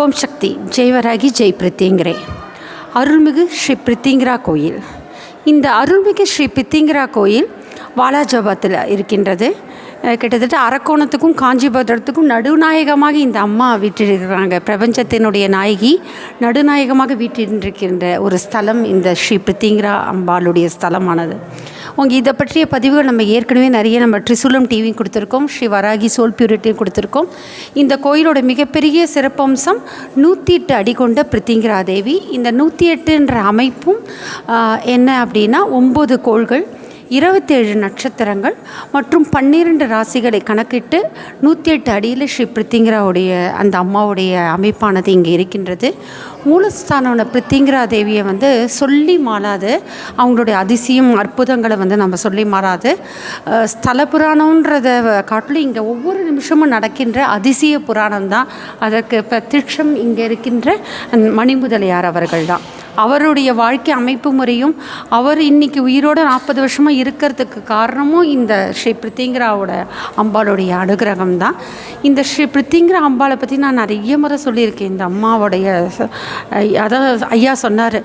ஓம் சக்தி ஜெய்வராகி ஜெய் பிரித்திங்கிரே அருள்மிகு ஸ்ரீ பிரித்திங்கிரா கோயில். இந்த அருள்மிகு ஸ்ரீ பித்திங்கிரா கோயில் வாலாஜாபாத்தில் இருக்கின்றது. கிட்டத்தட்ட அரக்கோணத்துக்கும் காஞ்சிபுரத்துக்கும் நடுநாயகமாக இந்த அம்மா வீற்றிருக்கிறாங்க. பிரபஞ்சத்தினுடைய நாயகி நடுநாயகமாக வீற்றிருக்கின்ற ஒரு ஸ்தலம் இந்த ஸ்ரீ பித்திங்கிரா அம்பாளுடைய ஸ்தலமானது. உங்கள் இதை பற்றிய பதிவுகள் நம்ம ஏற்கனவே நிறைய நம்ம ட்ரிசூலம் டிவியும் கொடுத்துருக்கோம் ஸ்ரீ வராகி சோல் பியூரிட்டியும் கொடுத்துருக்கோம். இந்த கோயிலோட மிகப்பெரிய சிறப்பம்சம் நூற்றி எட்டு அடி கொண்ட பிரித்திங்கிரா தேவி. இந்த நூற்றி எட்டுன்ற அமைப்பும் என்ன அப்படின்னா ஒம்பது கோள்கள் இருபத்தேழு நட்சத்திரங்கள் மற்றும் பன்னிரெண்டு ராசிகளை கணக்கிட்டு நூற்றி எட்டு அடியில் ஸ்ரீ பிரித்திங்கராவுடைய அந்த அம்மாவுடைய அமைப்பானது இங்கே இருக்கின்றது. மூலஸ்தானோட பிரித்திங்கரா தேவியை வந்து சொல்லி மாறாது. அவங்களுடைய அதிசயம் அற்புதங்களை வந்து நம்ம சொல்லி மாறாது. ஸ்தல புராணன்றதை காட்டிலும் இங்கே ஒவ்வொரு நிமிஷமும் நடக்கின்ற அதிசய புராணம் தான் அதற்கு பிரத்யட்சம் இங்கே இருக்கின்ற மணிமுதலியார் அவர்கள் தான். அவருடைய வாழ்க்கை அமைப்பு முறையும் அவர் இன்றைக்கி உயிரோட நாற்பது வருஷமாக இருக்கிறதுக்கு காரணமும் இந்த ஸ்ரீ பிரித்திங்கராவோட அம்பாளுடைய அனுகிரகம் தான் இந்த ஸ்ரீ பிரித்திங்கிரா அம்பாளை பற்றி நான் நிறைய முறை சொல்லியிருக்கேன். இந்த அம்மாவுடைய அதான் அதாவது ஐயா சொன்னார்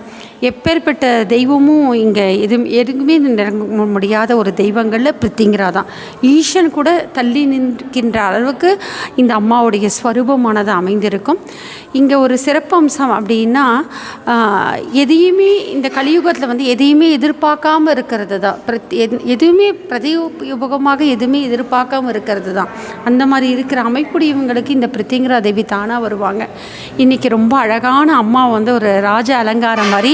எப்பேற்பட்ட தெய்வமும் இங்கே எது எதுவுமே நிரங்க முடியாத ஒரு தெய்வங்களில் பிரித்திங்கிறா தான் ஈஷன் கூட தள்ளி நிற்கின்ற அளவுக்கு இந்த அம்மாவுடைய ஸ்வரூபமானது அமைந்திருக்கும். இங்கே ஒரு சிறப்பம்சம் அப்படின்னா எதையுமே இந்த கலியுகத்தில் வந்து எதையுமே எதிர்பார்க்காம இருக்கிறது தான் பிரத் எதுவுமே பிரதியுபகமாக எதுவுமே எதிர்பார்க்காம இருக்கிறது தான் அந்த மாதிரி இருக்கிற அமைப்புடையவங்களுக்கு இந்த பிரித்திங்கிரா தேவி தானாக வருவாங்க. இன்றைக்கி ரொம்ப அழகான அம்மா வந்து ஒரு ராஜ அலங்காரம் மாதிரி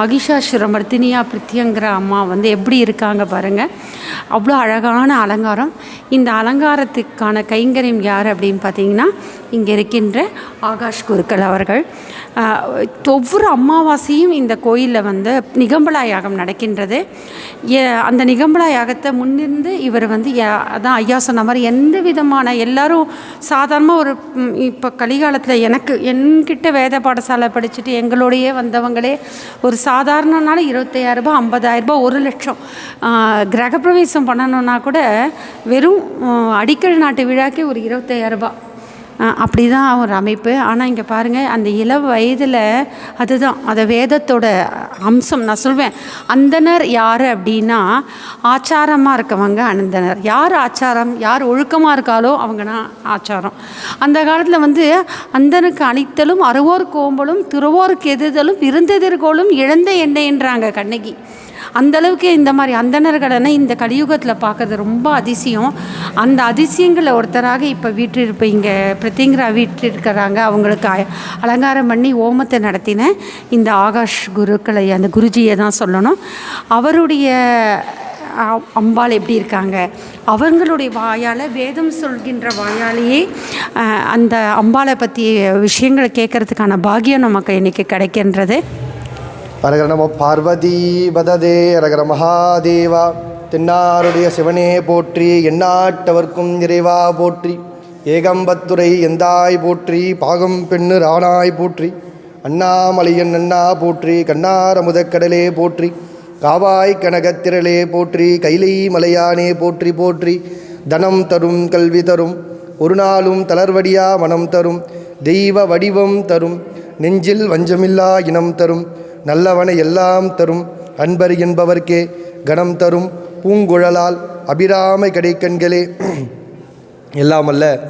மகிஷாசுர மர்த்தினியா பிரித்தியங்கிற அம்மா வந்து எப்படி இருக்காங்க பாருங்கள் அவ்வளோ அழகான அலங்காரம். இந்த அலங்காரத்துக்கான கைங்கரியம் யார் அப்படின்னு பார்த்தீங்கன்னா இங்கே இருக்கின்ற ஆகாஷ் குருக்கள் அவர்கள். ஒவ்வொரு அமாவாசையும் இந்த கோயிலில் வந்து நிகம்பலா யாகம் நடக்கின்றது. அந்த நிகம்பலா யாகத்தை முன்னிருந்து இவர் வந்து அதான் ஐயா சொன்ன மாதிரி எந்த விதமான எல்லாரும் சாதாரணமாக ஒரு இப்போ கலிகாலத்தில் எனக்கு என்கிட்ட வேத பாடசாலை படிச்சுட்டு எங்களோடையே வந்தவங்களே ஒரு சாதாரணனால இருபத்தையாயிரரூபா ஐம்பதாயிரரூபா ஒரு லட்சம். கிரகப்பிரவேசம் பண்ணணுன்னா கூட வெறும் அடிக்கல் நாட்டு விழாக்கே ஒரு இருபத்தையாயிரரூபா அப்படி தான் ஒரு அமைப்பு. ஆனால் இங்கே பாருங்கள் அந்த இள வயதில் அதுதான். அதை வேதத்தோட அம்சம் நான் சொல்வேன். அந்தனர் யார் அப்படின்னா ஆச்சாரமாக இருக்கவங்க அனந்தனர் யார் ஆச்சாரம் யார் ஒழுக்கமாக இருக்காலோ அவங்கன்னா ஆச்சாரம். அந்த காலத்தில் வந்து அந்தனுக்கு அணித்தலும் அறுவோர் கோம்பலும் துறவோருக்கு எதிர்தலும் இருந்தெதிர்கோலும் இழந்த எண்ணெய்ன்றாங்க கண்ணகி. அந்த அளவுக்கு இந்த மாதிரி அந்தணர்களை இந்த கலியுகத்தில் பார்க்கறது ரொம்ப அதிசயம். அந்த அதிசயங்களை ஒருத்தராக இப்போ வீட்டிருப்ப இங்கே பிரத்திங்கிரா வீட்டிருக்கிறாங்க அவங்களுக்கு அலங்காரம் பண்ணி ஓமத்தை நடத்தின இந்த ஆகாஷ் குருக்களை அந்த குருஜியை தான் சொல்லணும். அவருடைய அம்பாள் எப்படி இருக்காங்க? அவங்களுடைய வாயால் வேதம் சொல்கின்ற வாயாலேயே அந்த அம்பாளை பற்றிய விஷயங்களை கேட்கறதுக்கான பாக்கியம் நமக்கு இன்றைக்கி கிடைக்கின்றது. அரகர நம பார்வதி பததே அரகர மகாதேவா. தென்னாருடைய சிவனே போற்றி எண்ணாட்டவர்க்கும் இறைவா போற்றி. ஏகம்பத்துரை எந்தாய் போற்றி பாகம் பெண்ணு ராணாய் போற்றி. அண்ணாமலையன் அண்ணா போற்றி கண்ணார முதக்கடலே போற்றி. காவாய் கனகத்திரளே போற்றி கைலை மலையானே போற்றி போற்றி. தனம் தரும் கல்வி தரும் ஒரு நாளும் தளர்வடியா மனம் தரும். தெய்வ வடிவம் தரும் நெஞ்சில் வஞ்சமில்லா இனம் தரும். நல்லவனை எல்லாம் தரும். அன்பர் என்பவர்க்கே கணம் தரும். பூங்குழலால் அபிராமை கடைக்கண்களே. எல்லாம் அல்ல.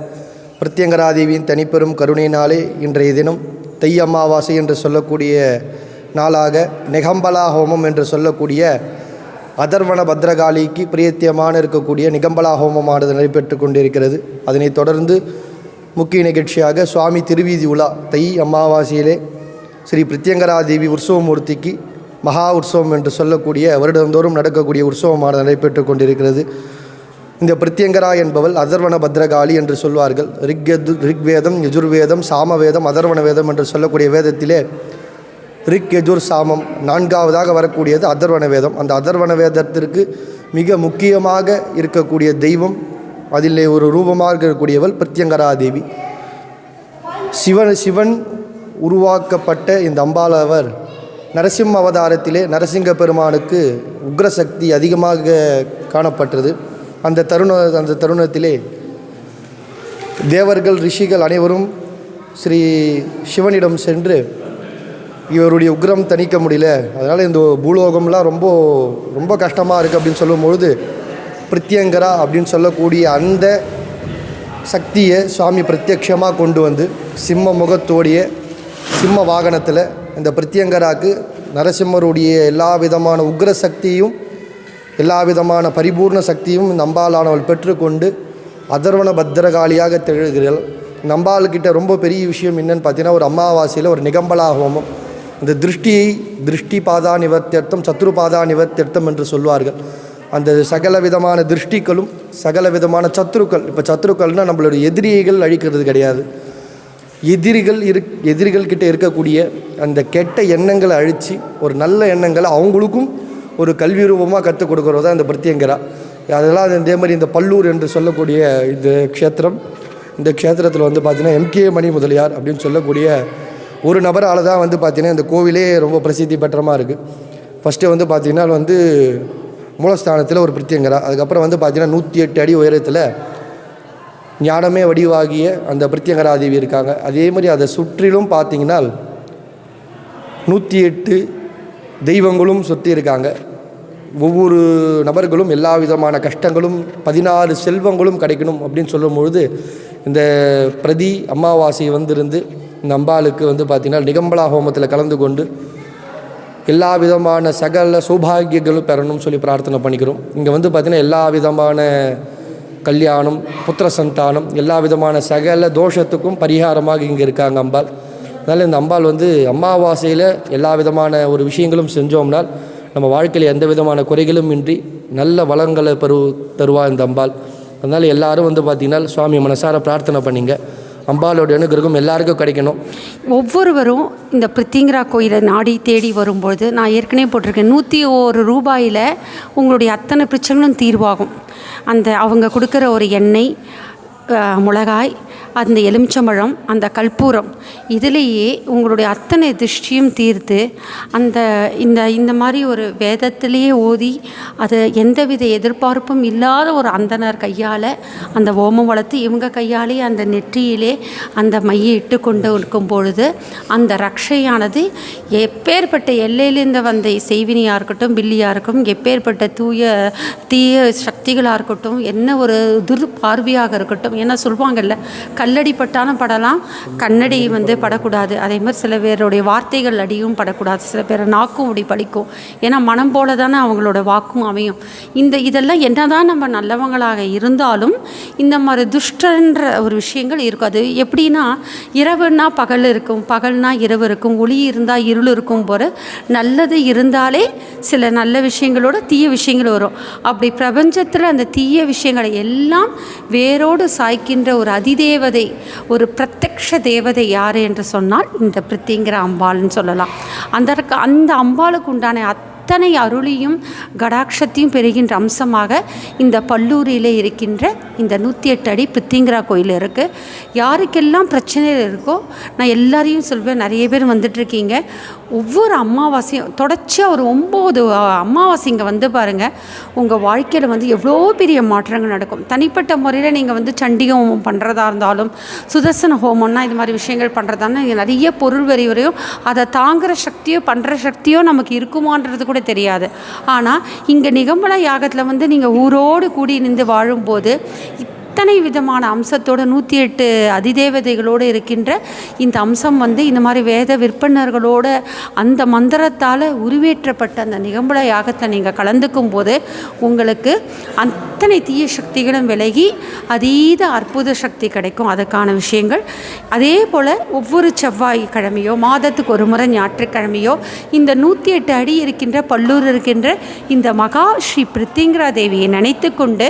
பிரத்யங்கராதேவியின் தனிப்பெரும் கருணையினாலே இன்றைய தினம் தை அமாவாசை என்று சொல்லக்கூடிய நாளாக நிகம்பலா ஹோமம் என்று சொல்லக்கூடிய அதர்வன பத்ரகாளிக்கு பிரியத்தியமான இருக்கக்கூடிய நிகம்பலா ஹோமமானது நடைபெற்று கொண்டிருக்கிறது. அதனைத் தொடர்ந்து முக்கிய நிகழ்ச்சியாக சுவாமி திருவீதி உலா தை அமாவாசையிலே ஸ்ரீ பிரித்யங்கராதேவி உற்சவமூர்த்திக்கு மகா உற்சவம் என்று சொல்லக்கூடிய வருடந்தோறும் நடக்கக்கூடிய உற்சவமானது நடைபெற்று கொண்டிருக்கிறது. இந்த பிரித்யங்கரா என்பவள் அதர்வன பத்ரகாளி என்று சொல்வார்கள். ரிக்யது ரிக்வேதம் யஜுர்வேதம் சாமவேதம் அதர்வன வேதம் என்று சொல்லக்கூடிய வேதத்திலே ரிக் யஜுர் சாமம் நான்காவதாக வரக்கூடியது அதர்வன வேதம் அந்த அதர்வன வேதத்திற்கு மிக முக்கியமாக இருக்கக்கூடிய தெய்வம் அதிலே ஒரு ரூபமாக இருக்கக்கூடியவள் பிரத்யங்கரா தேவி சிவன் சிவன் உருவாக்கப்பட்ட இந்த அம்பாலவர் நரசிம்ம அவதாரத்திலே நரசிங்க பெருமானுக்கு உக்ரசக்தி அதிகமாக காணப்பட்டது. அந்த தருண அந்த தருணத்திலே தேவர்கள் ரிஷிகள் அனைவரும் ஸ்ரீ சிவனிடம் சென்று இவருடைய உக்ரம் தணிக்க முடியல. அதனால் இந்த பூலோகம்லாம் ரொம்ப ரொம்ப கஷ்டமாக இருக்குது அப்படின்னு சொல்லும்பொழுது பிரத்யங்கரா அப்படின்னு சொல்லக்கூடிய அந்த சக்தியை சுவாமி பிரத்யக்ஷமாக கொண்டு வந்து சிம்ம முகத்தோடைய சிம்ம வாகனத்தில் இந்த பிரத்யங்கராக்கு நரசிம்மருடைய எல்லா விதமான உக்ர சக்தியும் எல்லா விதமான பரிபூர்ண சக்தியும் நம்பாலானவள் பெற்றுக்கொண்டு அதர்வன பத்திரகாளியாக திகழ்கிறாள். இந்த ரொம்ப பெரிய விஷயம் என்னன்னு பார்த்தீங்கன்னா ஒரு அமாவாசையில் ஒரு நிகம்பலா ஹோமம் இந்த திருஷ்டியை திருஷ்டி பாதா நிவர்த்தியர்த்தம் சத்ரு பாதா நிவர்த்தியர்த்தம் என்று சொல்வார்கள். அந்த சகல விதமான திருஷ்டிகளும் சகல விதமான சத்ருக்கள். இப்போ சத்ருக்கள்னால் நம்மளுடைய எதிரிகள் அழிக்கிறது கிடையாது. எதிரிகள் இரு எதிரிகள் கிட்ட இருக்கக்கூடிய அந்த கெட்ட எண்ணங்களை அழித்து ஒரு நல்ல எண்ணங்களை அவங்களுக்கும் ஒரு கல்வி ரூபமாக கற்றுக் கொடுக்குறது தான் இந்த பிரத்யங்கரா. அதெல்லாம் அதே மாதிரி இந்த பல்லூர் என்று சொல்லக்கூடிய இந்த க்ஷேத்திரம் இந்த க்ஷேத்திரத்தில் வந்து பார்த்திங்கன்னா எம்கே மணி முதலியார் அப்படின்னு சொல்லக்கூடிய ஒரு நபரால் தான் வந்து பார்த்திங்கன்னா இந்த கோவிலே ரொம்ப பிரசித்தி பெற்றமாக இருக்குது ஃபஸ்ட்டு வந்து பார்த்திங்கன்னா வந்து மூலஸ்தானத்தில் ஒரு பிரத்யங்கரா. அதுக்கப்புறம் வந்து பார்த்திங்கன்னா நூற்றி எட்டு அடி உயரத்தில் ஞானமே வடிவாகிய அந்த பிரத்யங்கராதேவி இருக்காங்க. அதே மாதிரி அதை சுற்றிலும் பார்த்தீங்கன்னா நூற்றி எட்டு தெய்வங்களும் சுற்றி இருக்காங்க. ஒவ்வொரு நபர்களும் எல்லா விதமான கஷ்டங்களும் பதினாறு செல்வங்களும் கிடைக்கணும் அப்படின்னு சொல்லும் பொழுது இந்த பிரதி அமாவாசை வந்திருந்து இந்த அம்பாளுக்கு வந்து பார்த்திங்கன்னா நிகம்பலா ஹோமத்தில் கலந்து கொண்டு எல்லா விதமான சகல சௌபாகியங்களும் பெறணும்னு சொல்லி பிரார்த்தனை பண்ணிக்கிறோம். இங்கே வந்து பார்த்திங்கன்னா எல்லா விதமான கல்யாணம் புத்திர சந்தானம் எல்லா விதமான சகல தோஷத்துக்கும் பரிகாரமாக இங்கே இருக்காங்க அம்பாள். அதனால் இந்த அம்பாள் வந்து அமாவாசையில் எல்லா விதமான ஒரு விஷயங்களும் செஞ்சோம்னால் நம்ம வாழ்க்கையில் எந்த விதமான குறைகளும் இன்றி நல்ல வளங்களை பரு தருவா இந்த அம்பாள். அதனால் எல்லாரும் வந்து பார்த்திங்கன்னா சுவாமி மனசார பிரார்த்தனை பண்ணிங்க. அம்பாளோட அனுகிரகம் எல்லாருக்கும் கிடைக்கணும். ஒவ்வொருவரும் இந்த பிரித்திங்கரா கோயிலை நாடி தேடி வரும்பொழுது நான் ஏற்கனவே போட்டிருக்கேன் நூற்றி ஒரு ரூபாயில் உங்களுடைய அத்தனை பிரச்சனைகளும் தீர்வாகும். அந்த அவங்க கொடுக்குற ஒரு எண்ணெய் மிளகாய் அந்த எலுமிச்சம்பழம் அந்த கற்பூரம் இதிலேயே உங்களுடைய அத்தனை திருஷ்டியும் தீர்த்து அந்த இந்த இந்த மாதிரி ஒரு வேதத்திலேயே ஓதி அது எந்தவித எதிர்பார்ப்பும் இல்லாத ஒரு அந்தனர் கையால் அந்த ஓமம் வளர்த்து இவங்க கையாலே அந்த நெற்றியிலே அந்த மையை இட்டு கொண்டு இருக்கும் பொழுது அந்த ரக்ஷையானது எப்பேற்பட்ட எல்லையிலேருந்து வந்த செய்வினியாக இருக்கட்டும் பில்லியாக இருக்கட்டும் எப்பேற்பட்ட தூய தீய சக்திகளாக இருக்கட்டும் என்ன ஒரு துர் பார்வையாக இருக்கட்டும் ஏன்னா சொல்லுவாங்கல்ல கல்லடி பட்டாலும் படலாம் கண்ணடி வந்து படக்கூடாது. அதே மாதிரி சில பேருடைய வார்த்தைகள் அடியும் படக்கூடாது. சில பேர் நாக்கும் அப்படி படிக்கும் ஏன்னா மனம் போல தானே அவங்களோட வாக்கும் அமையும். இந்த இதெல்லாம் என்னதான் நம்ம நல்லவங்களாக இருந்தாலும் இந்த மாதிரி துஷ்டன்ற ஒரு விஷயங்கள் இருக்கும். அது எப்படின்னா இரவுனா பகல் இருக்கும். பகல்னா இரவு இருக்கும். ஒளி இருந்தால் இருள் இருக்கும் போல. நல்லது இருந்தாலே சில நல்ல விஷயங்களோட தீய விஷயங்கள் வரும். அப்படி பிரபஞ்சத்தில் அந்த தீய விஷயங்களை எல்லாம் வேரோடு சாய்க்கின்ற ஒரு அதிதேவதை ஒரு பிரத்யக்ஷ தேவதை யார் என்று சொன்னால் இந்த பிரித்திங்கிற அம்பாள்னு சொல்லலாம். அந்த அந்த அம்பாளுக்கு உண்டான அத்தனை அருளியும் கடாட்சத்தையும் பெறுகின்ற அம்சமாக இந்த பல்லூரியில் இருக்கின்ற இந்த நூற்றி எட்டு அடி பித்திங்கிரா கோயில் இருக்குது யாருக்கெல்லாம் பிரச்சனைகள் இருக்கோ நான் எல்லாரையும் சொல்வேன் நிறைய பேர் வந்துட்டுருக்கீங்க ஒவ்வொரு அமாவாசையும் தொடர்ச்சியாக ஒரு ஒம்பது அமாவாசை இங்கே வந்து பாருங்கள் உங்கள் வாழ்க்கையில் வந்து எவ்வளோ பெரிய மாற்றங்கள் நடக்கும். தனிப்பட்ட முறையில் நீங்கள் வந்து சண்டி ஹோமம் பண்ணுறதா இருந்தாலும் சுதர்சன ஹோமம்னா இது மாதிரி விஷயங்கள் பண்ணுறதானா இங்கே நிறைய பொருள் வரி வரையும் அதை தாங்குகிற சக்தியோ பண்ணுற சக்தியோ நமக்கு இருக்குமான்றது கூட தெரியாது. ஆனால் இங்கே நிகம்பல யாகத்தில் வந்து நீங்கள் ஊரோடு கூடி நின்று வாழும்போது அத்தனை விதமான அம்சத்தோட நூற்றி எட்டு அதிதேவதைகளோடு இருக்கின்ற இந்த அம்சம் வந்து இந்த மாதிரி வேத விற்பனர்களோட அந்த மந்திரத்தால் உருவேற்றப்பட்ட அந்த நிகம்பல யாகத்தை நீங்கள் கலந்துக்கும் போது உங்களுக்கு அத்தனை தீய சக்திகளும் விலகி அதீத அற்புத சக்தி கிடைக்கும் அதுக்கான விஷயங்கள். அதே போல் ஒவ்வொரு செவ்வாய் கிழமையோ மாதத்துக்கு ஒரு முறை ஞாயிற்றுக்கிழமையோ இந்த நூற்றி எட்டு அடி இருக்கின்ற பல்லூர் இருக்கின்ற இந்த மகா ஸ்ரீ பிரித்திங்கரா தேவியை நினைத்து கொண்டு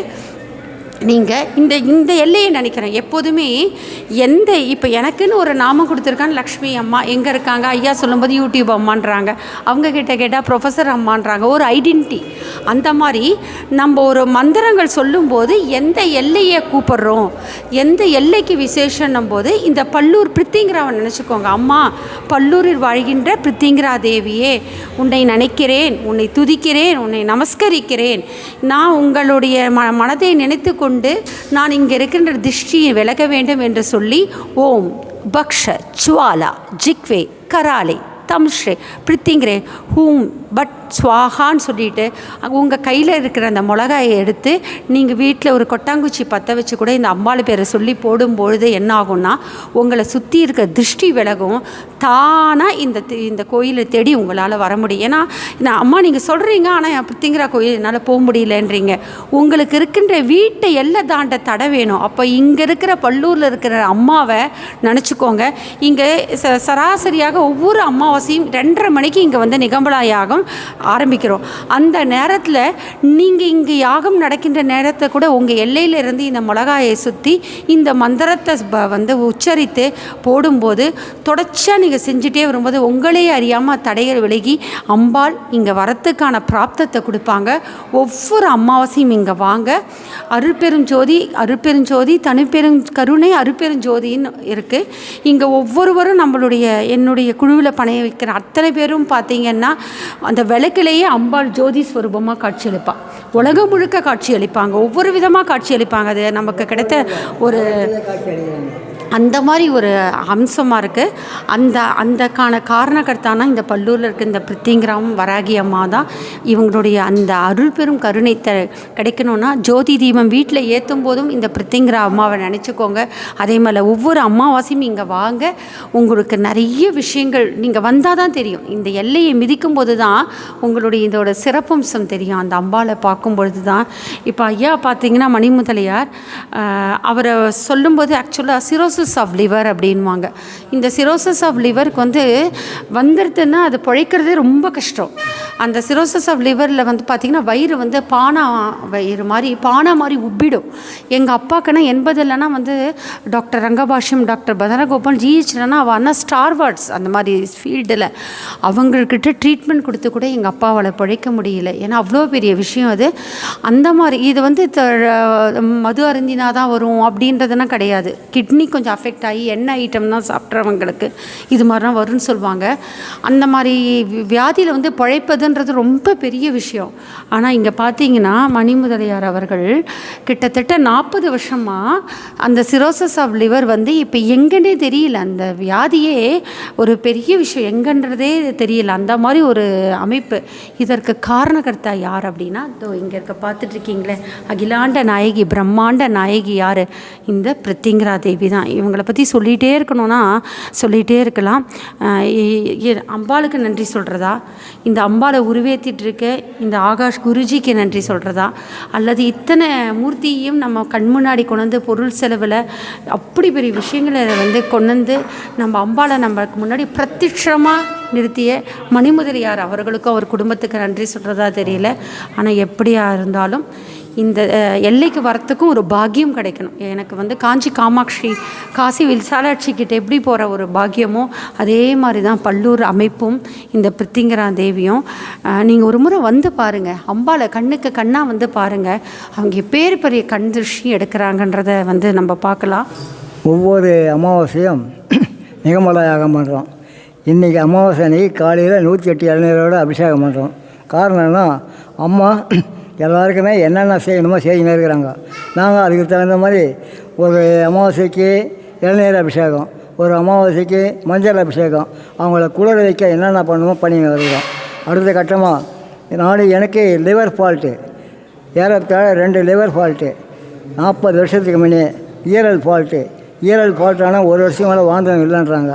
நீங்கள் இந்த இந்த எல்லையை நினைக்கிறேன். எப்போதுமே எந்த இப்போ எனக்குன்னு ஒரு நாமம் கொடுத்துருக்கான்னு லக்ஷ்மி அம்மா. எங்கே இருக்காங்க? ஐயா சொல்லும்போது யூடியூப் அம்மான்றாங்க. அவங்க கிட்ட கேட்டால் ப்ரொஃபஸர் அம்மான்றாங்க. ஒரு ஐடென்டிட்டி அந்த மாதிரி நம்ம ஒரு மந்திரங்கள் சொல்லும்போது எந்த எல்லையை கூப்பிடுறோம்? எந்த எல்லைக்கு விசேஷன்னும் போது இந்த பல்லூர் பிரித்திங்கிறாவை நினச்சிக்கோங்க. அம்மா பல்லூரில் வாழ்கின்ற பிரித்திங்கிரா தேவியே உன்னை நினைக்கிறேன் உன்னை துதிக்கிறேன் உன்னை நமஸ்கரிக்கிறேன். நான் உங்களுடைய ம மனதை நினைத்து கொண்டு நான் இங்கே இருக்கின்ற திருஷ்டியை விலக வேண்டும் என்று சொல்லி ஓம் பக்ஷ ஜுவாலா ஜிக்வே கராலே தம்ஸ்ரே பிரித்திங்ரே ஹூம் பட் ஸ்வாகான்னு சொல்லிட்டு உங்கள் கையில் இருக்கிற அந்த மிளகாயை எடுத்து நீங்கள் வீட்டில் ஒரு கொட்டாங்குச்சி பற்ற வச்சு கூட இந்த அம்பாள் பேரை சொல்லி போடும்பொழுது என்ன ஆகும்னா உங்களை சுற்றி இருக்க திருஷ்டி விலகும். தானாக இந்த தி- இந்த கோயிலை தேடி உங்களால் வர முடியும். ஏன்னா நான் அம்மா நீங்கள் சொல்கிறீங்க ஆனால் என் கோயில் என்னால் போக முடியலன்றீங்க. உங்களுக்கு இருக்கின்ற வீட்டை எல்லை தாண்ட தடை வேணும். அப்போ இங்கே இருக்கிற பல்லூரில் இருக்கிற அம்மாவை நினச்சிக்கோங்க. இங்கே ச சராசரியாக ஒவ்வொரு அமாவாசையும் ரெண்டரை மணிக்கு இங்கே வந்து நிகம்பலாயாகும். ஆரம்பிக்கிறோம். அந்த நேரத்தில் நீங்கள் இங்கே யாகம் நடக்கின்ற நேரத்தை கூட உங்கள் எல்லையிலிருந்து இந்த மிளகாயை சுற்றி இந்த மந்திரத்தை ப- வந்து உச்சரித்து போடும்போது தொடர்ச்சியாக நீங்கள் செஞ்சுட்டே வரும்போது உங்களே அறியாமல் தடைகள் விலகி அம்பாள் இங்கே வரத்துக்கான பிராப்தத்தை கொடுப்பாங்க. ஒவ்வொரு அமாவாசையும் இங்கே வாங்க. அருட்பெருஞ்சோதி அருட்பெருஞ்சோதி தனிப்பெரும் கருணை அருட்பெருஞ்சோதின்னு இருக்குது இங்கே ஒவ்வொருவரும் நம்மளுடைய என்னுடைய குழுவில் பணைய வைக்கிற அத்தனை பேரும் பார்த்தீங்கன்னா அந்த விளக்கிலேயே அம்பாள் ஜோதி ஸ்வரூபமாக காட்சியளிப்பாள் உலகம் முழுக்க காட்சியளிப்பாங்க. ஒவ்வொரு விதமாக காட்சியளிப்பாங்க. அது நமக்கு கிடைத்த ஒரு அந்த மாதிரி ஒரு அம்சமாக இருக்குது அந்த அந்தக்கான காரணக்கர்த்தானா இந்த பல்லூரில் இருக்க இந்த பிரித்திங்கிராமம் வராகி அம்மா தான். இவங்களுடைய அந்த அருள் பெரும் கருணை த கிடைக்கணும்னா ஜோதி தீபம் வீட்டில் ஏற்றும் போதும் இந்த பிரித்திங்கிரா அம்மாவை நினச்சிக்கோங்க. அதே மாதிரி ஒவ்வொரு அமாவாசையும் இங்கே வாங்க. உங்களுக்கு நிறைய விஷயங்கள் நீங்கள் வந்தால் தான் தெரியும். இந்த எல்லையை மிதிக்கும் போது தான் உங்களுடைய இதோட சிறப்பம்சம் தெரியும். அந்த அம்பாவை பார்க்கும் பொழுது தான் இப்போ ஐயா பார்த்தீங்கன்னா மணிமுதலியார் அவரை சொல்லும்போது ஆக்சுவலாக சிரோசிஸ் ஆஃப் லிவர் அப்படின்வாங்க. இந்த சிரோசிஸ் ஆஃப் லிவருக்கு வந்து வந்துடுதுன்னா அது பிழைக்கிறதே ரொம்ப கஷ்டம். அந்த சிரோசஸ் ஆஃப் லிவரில் வந்து பார்த்திங்கன்னா வயிறு வந்து பானா வயிறு மாதிரி பானை மாதிரி உப்பிடும். எங்கள் அப்பாக்குன்னா எண்பதுலனா வந்து டாக்டர் ரங்கபாஷ்யம் டாக்டர் பதனகோபால் ஜிஹெச்லனா அவள் அண்ணா ஸ்டார்வார்ட்ஸ் அந்த மாதிரி ஃபீல்டில். அவங்கக்கிட்ட ட்ரீட்மெண்ட் கொடுத்து கூட எங்கள் அப்பாவால் பிழைக்க முடியல. ஏன்னா அவ்வளோ பெரிய விஷயம் அது. அந்த மாதிரி இது வந்து மது அருந்தினா தான் வரும் அப்படின்றதுலாம் கிடையாது. கிட்னி கொஞ்சம் அஃபெக்ட் ஆகி எண்ணெய் ஐட்டம் தான் சாப்பிட்றவங்களுக்கு இது மாதிரிலாம் வரும்னு சொல்லுவாங்க. அந்த மாதிரி வியாதியில் வந்து பழைப்பதுன்றது ரொம்ப பெரிய விஷயம். ஆனால் இங்கே பார்த்தீங்கன்னா மணிமுதலியார் அவர்கள் கிட்டத்தட்ட நாற்பது வருஷமாக அந்த சிரோசஸ் ஆஃப் லிவர் வந்து இப்போ எங்கன்னே தெரியல. அந்த வியாதியே ஒரு பெரிய விஷயம். எங்கன்றதே தெரியல. அந்த மாதிரி ஒரு அமைப்பு. இதற்கு காரணகர்த்தா யார் அப்படின்னா இதோ இங்கே இருக்க பார்த்துட்ருக்கீங்களே அகிலாண்ட நாயகி பிரம்மாண்ட நாயகி யார்? இந்த பிரித்திங்கரா தேவி தான். இவங்களை பற்றி சொல்லிகிட்டே இருக்கணும்னா சொல்லிகிட்டே இருக்கலாம். அம்பாளுக்கு நன்றி சொல்கிறதா இந்த அம்பாளை உருவேற்றிட்டு இருக்க இந்த ஆகாஷ் குருஜிக்கு நன்றி சொல்கிறதா அல்லது இத்தனை மூர்த்தியையும் நம்ம கண் முன்னாடி கொண்டு வந்து பொருள் செலவில் அப்படி பெரிய விஷயங்களை வந்து கொண்டு வந்து நம்ம அம்பாளை நம்மளுக்கு முன்னாடி பிரத்யட்சமாக நிறுத்திய மணிமுதலியார் அவர்களுக்கும் அவர் குடும்பத்துக்கு நன்றி சொல்கிறதா தெரியல. ஆனால் எப்படியா இருந்தாலும் இந்த எல்லைக்கு வரத்துக்கும் ஒரு பாக்கியம் கிடைக்கணும். எனக்கு வந்து காஞ்சி காமாட்சி காசி விசாலாட்சி கிட்ட எப்படி போகிற ஒரு பாக்கியமோ அதே மாதிரி தான் பல்லூர் அமைப்பும் இந்த பிரித்திங்கரா தேவியும். நீங்கள் ஒரு முறை வந்து பாருங்கள் அம்பாளை கண்ணுக்கு கண்ணாக வந்து பாருங்கள் அவங்க பேர் பெரிய கண் திருஷ்டி எடுக்கிறாங்கன்றத வந்து நம்ம பார்க்கலாம். ஒவ்வொரு அமாவாசையும் நிகமலாயாகம் பண்ணுறோம் இன்றைக்கி அமாவாசை அன்னைக்கு காலையில் நூற்றி எட்டு இளநீரோட அபிஷேகம் பண்ணுறோம் காரணம்னா அம்மா எல்லாருக்குமே என்னென்ன செய்யணுமோ செய்துன்னு இருக்கிறாங்க. நாங்கள் அதுக்கு தகுந்த மாதிரி ஒரு அமாவாசைக்கு இளநீர் அபிஷேகம் ஒரு அமாவாசைக்கு மஞ்சள் அபிஷேகம் அவங்கள குளிர வைக்க என்னென்ன பண்ணணுமோ பண்ணி வருகிறோம் அடுத்த கட்டமாக நானும் எனக்கு லிவர் ஃபால்ட்டு ஏறத்தாழ ரெண்டு லிவர் ஃபால்ட்டு நாற்பது வருஷத்துக்கு முன்னே ஈரல் ஃபால்ட்டு ஈரல் ஃபால்ட்டானால் ஒரு வருஷம் மேலே வாழ்ந்தவங்க இல்லைன்றாங்க.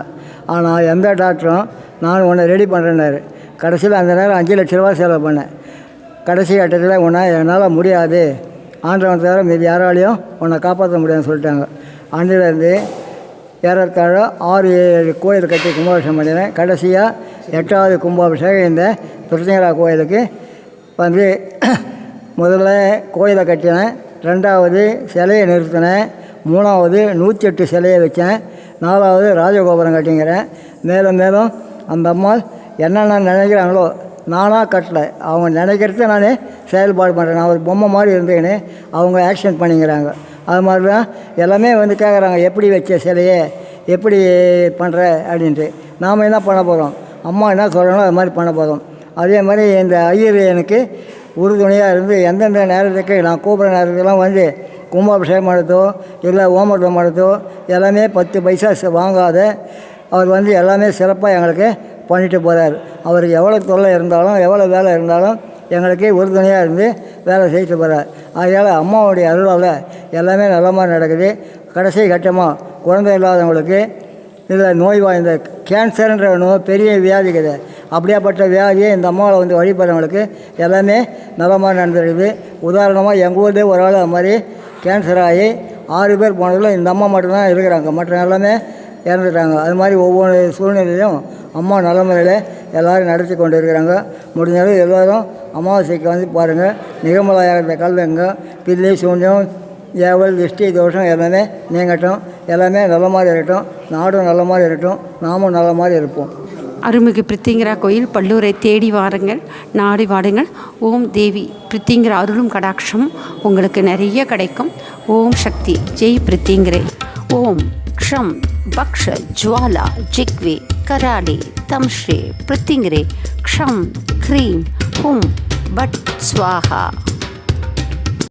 ஆனால் எந்த டாக்டரும் நான் உன்னை ரெடி பண்ணுறேன்னாரு கடைசியில் அந்த நேரம் அஞ்சு லட்ச ரூபா செலவு பண்ணேன். கடைசி கட்டத்தில் உன்னை என்னால் முடியாது. ஆண்டவன் தவிர மீதி யாராலையும் உன்னை காப்பாற்ற முடியாதுன்னு சொல்லிட்டாங்க. அன்றிலேருந்து ஏறத்தாழ ஆறு ஏழு கோயில் கட்டி கும்பாபிஷேகம் பண்ணினேன். கடைசியாக எட்டாவது கும்பாபிஷேகம் இந்த பிரச்சனைரா கோயிலுக்கு வந்து முதல்ல கோயிலை கட்டினேன். ரெண்டாவது சிலையை நிறுத்தினேன். மூணாவது நூற்றி எட்டு சிலையை வச்சேன். நாலாவது ராஜகோபுரம் கட்டிங்கிறேன். மேலும் மேலும் அந்த அம்மாள் என்னென்ன நினைக்கிறாங்களோ நானாக கட்டலை. அவங்க நினைக்கிறத நான் செயல்பாடு பண்ணுறேன் நான் ஒரு பொம்மை மாதிரி இருந்தேன்னு அவங்க ஆக்ஷன் பண்ணிக்கிறாங்க. அது மாதிரி தான் எல்லாமே வந்து கேட்குறாங்க எப்படி வச்ச சிலையை எப்படி பண்ணுற அப்படின்ட்டு. நாம் என்ன பண்ண போகிறோம் அம்மா என்ன சொல்கிறோம் அது மாதிரி பண்ண போகிறோம் அதே மாதிரி இந்த ஐயர் எனக்கு உறுதுணையாக இருந்து எந்தெந்த நேரத்துக்கு நான் கூப்பிட்ற நேரத்துக்கெல்லாம் வந்து கும்பாபிஷேகம் எடுத்தோ இல்லை ஓமட்டம் எடுத்தோ எல்லாமே பத்து பைசா வாங்காத அவர் வந்து எல்லாமே சிறப்பாக எங்களுக்கு பண்ணிட்டு போகிறார் அவருக்கு எவ்வளோ தொல்லை இருந்தாலும் எவ்வளோ வேலை இருந்தாலும் எங்களுக்கு உறுதுணையாக இருந்து வேலை செய்துட்டு போகிறார் அதனால் அம்மாவுடைய அருளால் எல்லாமே நல்ல மாதிரி நடக்குது. கடைசி கட்டமாக குழந்தை இல்லாதவங்களுக்கு இதில் நோய் வாய்ந்த கேன்சர்ன்ற நோய் பெரிய வியாதி கிடையாது அப்படியாப்பட்ட வியாதியை இந்த அம்மாவில் வந்து வழிபடுறவங்களுக்கு எல்லாமே நல்ல மாதிரி நடந்துருக்குது. உதாரணமாக எங்கள் ஊர்லேயே ஒரு ஆள் அது மாதிரி கேன்சர் ஆகி ஆறு பேர் போனதில் இந்த அம்மா மட்டும்தான் இருக்கிறாங்க. மற்ற எல்லாமே இறந்துட்டாங்க. அது மாதிரி ஒவ்வொரு சூழ்நிலையிலும் அம்மா நல்ல முறையில் எல்லோரும் நடத்தி கொண்டு இருக்கிறாங்க முடிஞ்சாலும் எல்லோரும் அமாவாசைக்கு வந்து பாருங்கள் நிகமலாயாகிற கல்வெங்க பில்லி சூன்யம் ஏவல் திருஷ்டி தோஷம் எல்லாமே நீங்கட்டும். எல்லாமே நல்ல மாதிரி இருக்கட்டும். நாடும் நல்ல மாதிரி இருக்கட்டும். நாமும் நல்ல மாதிரி இருப்போம். அருள்மிகு பிரித்திங்கரா கோயில் பல்லூரை தேடி வாருங்கள். நாடி வாடுங்கள். ஓம் தேவி பிரித்திங்கிற அருளும் கடாட்சமும் உங்களுக்கு நிறைய கிடைக்கும். ஓம் சக்தி. ஜெய் பிரித்திங்கரே. ஓம். க்ஷம் பக்ஷ ஜுவாலா ஜிக்வே கராடே தம்ஸ்ரே பிரித்திங்கரே க்ஷம் க்ரீம் ஹும் பட் ஸ்வாஹா